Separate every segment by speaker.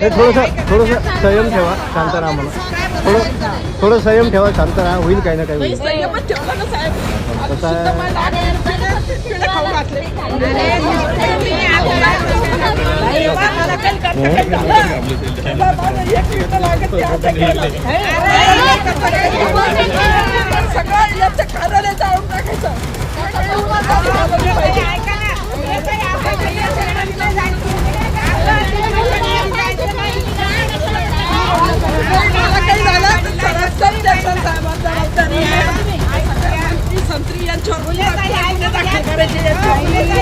Speaker 1: हे थोडंसं थोडंसं संयम ठेवा शांत राहा म्हणून. थोडं थोडं संयम ठेवा शांत राहा होईल काही ना काही होईल. कसं आहे
Speaker 2: सगळं 再接着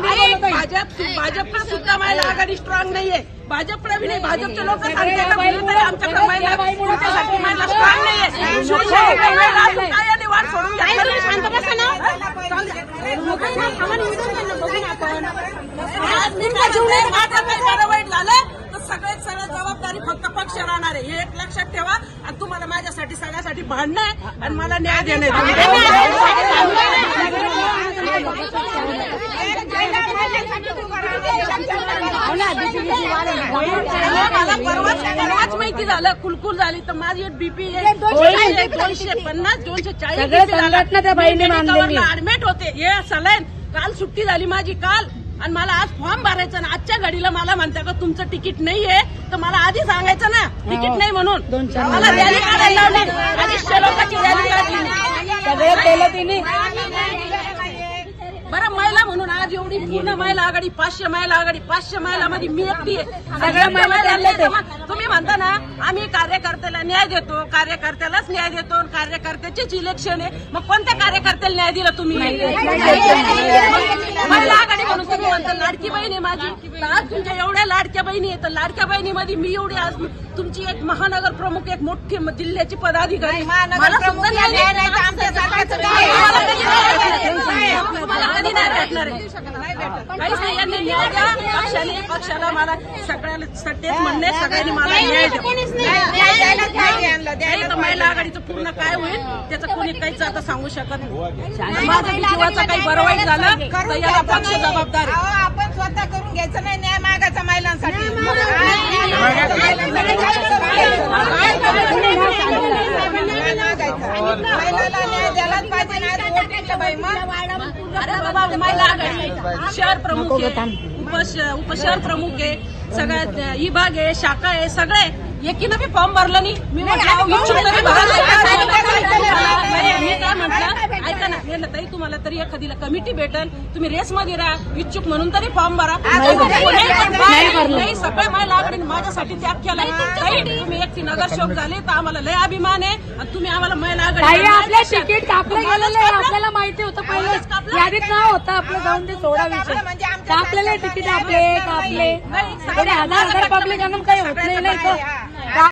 Speaker 2: भाजप सुद्धा महिला आघाडी स्ट्रॉंग नाहीये. भाजपकडे बी नाही भाजपचे लोक सांगते आमच्याकडे महिला महिला स्ट्रॉंग नाहीये. वाट सोडून झालं तर सगळ्यात सगळ्यात जबाबदारी फक्त पक्ष राहणार आहे हे एक लक्षात ठेवा आणि तुम्हाला माझ्यासाठी सगळ्यासाठी भांडणं आहे आणि मला न्याय देणं मला परवाच परवाच माहिती झालं कुलकुल झाली तर माझी बीपी दोनशे पन्नास दोनशे
Speaker 3: मानलेली.
Speaker 2: ऍडमिट होते. हे सलाईन. काल सुट्टी झाली माझी काल. आणि मला आज फॉर्म भरायचा ना आजच्या घडीला मला म्हणता का तुमचं तिकीट नाहीये. तर मला आधी सांगायचं ना तिकीट नाही म्हणून. मला रॅली काढायला लावली. आधी लोकांची रॅली काढली.
Speaker 3: सगळं केलं तिने
Speaker 2: बरं महिला म्हणून आज एवढी पूर्ण महिला आघाडी पाचशे महिला आघाडी पाचशे महिला मध्ये मी एकटी आहे
Speaker 3: सगळ्या महिला
Speaker 2: तुम्ही म्हणता ना आम्ही कार्यकर्त्याला न्याय देतो कार्यकर्त्यालाच न्याय देतो आणि कार्यकर्त्याचेच इलेक्शन आहे मग कोणत्या कार्यकर्त्याला न्याय दिला तुम्ही महिला आघाडी म्हणून तुम्ही म्हणता लाडकी बहीण आहे माझी आज तुमच्या एवढ्या लाडक्या बहिणी आहेत तर लाडक्या बहिणीमध्ये मी एवढी आज तुमची एक महानगर प्रमुख एक मोठी जिल्ह्याची पदाधिकारी मला सुद्धा. मला कधी नाही भेटणार? काहीच नाही यांनी न्याय द्या पक्षाने पक्षाला मला सगळ्याला सट्टेच म्हणणे सगळ्यांनी मला न्याय द्या नाही आघाडीचं पूर्ण काय होईल त्याचं कोणी काहीच आता सांगू शकत नाही माझं जीवाचं काही बरं वाईट झालं तर याला पक्ष जबाबदार आहे.
Speaker 4: आपण स्वतः करून घ्यायचं नाही न्याय मागायचा महिलांसाठी. महिलाला न्याय द्यायलाच पाहिजे ना आज वोट दिलं बाई मग
Speaker 2: अरे बाबा महिला आघाडी शहर प्रमुख आहे उपश उपशहर प्रमुख आहे सगळ्यात ही भाग आहे शाखा आहे सगळे एकीनं बी फॉर्म भरलं नाही. मी म्हटलं अहो, इच्छुक तरी भरा. मी काय म्हटलं हे ताई तुम्हाला तरी एखादीला कमिटी भेटल. तुम्ही रेसमध्ये राहा. इच्छुक म्हणून तरी फॉर्म भरा. नाही सगळ्या महिला आघाडीने माझ्यासाठी त्याग केला तुम्ही एकटी नगरसेवक झाले तर आम्हाला लय अभिमान आहे. आणि तुम्ही आम्हाला महिला आघाडी
Speaker 3: आपलं तिकीट कापलं गेलेलं आहे. आपल्याला माहिती होतं पहिलं यादीत नाव होतं आपलं. जाऊन ते सोडा विषय. कापलेले तिकीट आपले कापले. हजार हजार काही होत नाही